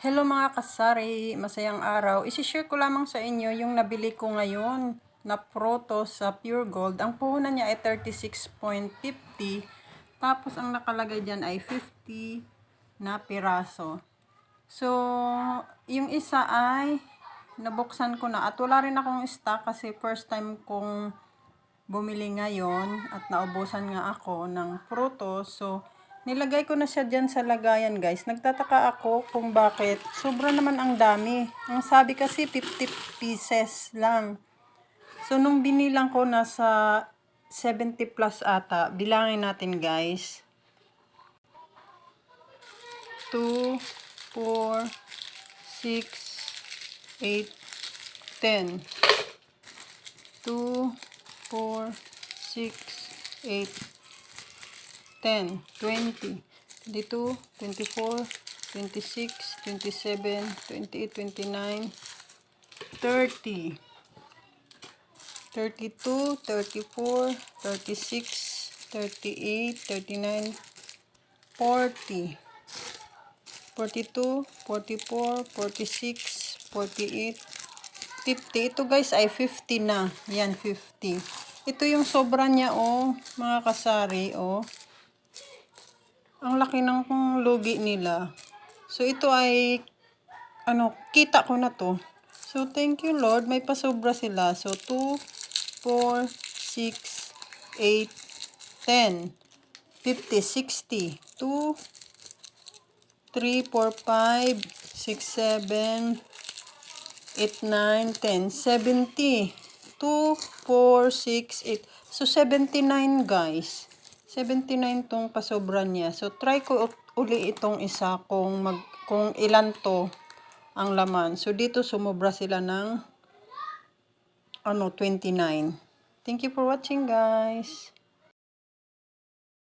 Hello mga kasari, masayang araw. Isishare ko lamang sa inyo yung nabili ko ngayon na proto sa Pure Gold. Ang puhunan niya ay 36.50. Tapos ang nakalagay dyan ay 50 na piraso. So, yung isa ay nabuksan ko na. At wala rin akong stock kasi first time kong bumili ngayon at naubusan nga ako ng pruto. So, nilagay ko na siya dyan sa lagayan guys. Nagtataka ako kung bakit. Sobra naman ang dami. Ang sabi kasi 50 pieces lang. So, nung binilang ko nasa 70 plus ata, bilangin natin guys. 2, 4, 6, 8, 10. 2, 4, 6, 8, 10, 20, 22, 24, 26, 27, 28, 29, 30, 32, 34, 36, 38, 39, 40, 42, 44, 46, 48, 50. Ito guys ay 50 na. Yan, 50. Ito yung sobra niya, oh. Mga kasari, oh. Ang laki ng lugi nila. So, ito ay, ano, kita ko na to. So, thank you, Lord. May pasobra sila. So, 2, 4, 6, 8, 10, 50, 60, 2, 3, 4, 5, 6, 7, 8, 9, 10, 70. 2, 4, 6, 8. So, 79 guys. 79 tong pasobra niya. So, try ko uli itong isa kung, mag, kung ilan to ang laman. So, dito sumobra sila ng ano, 29. Thank you for watching guys.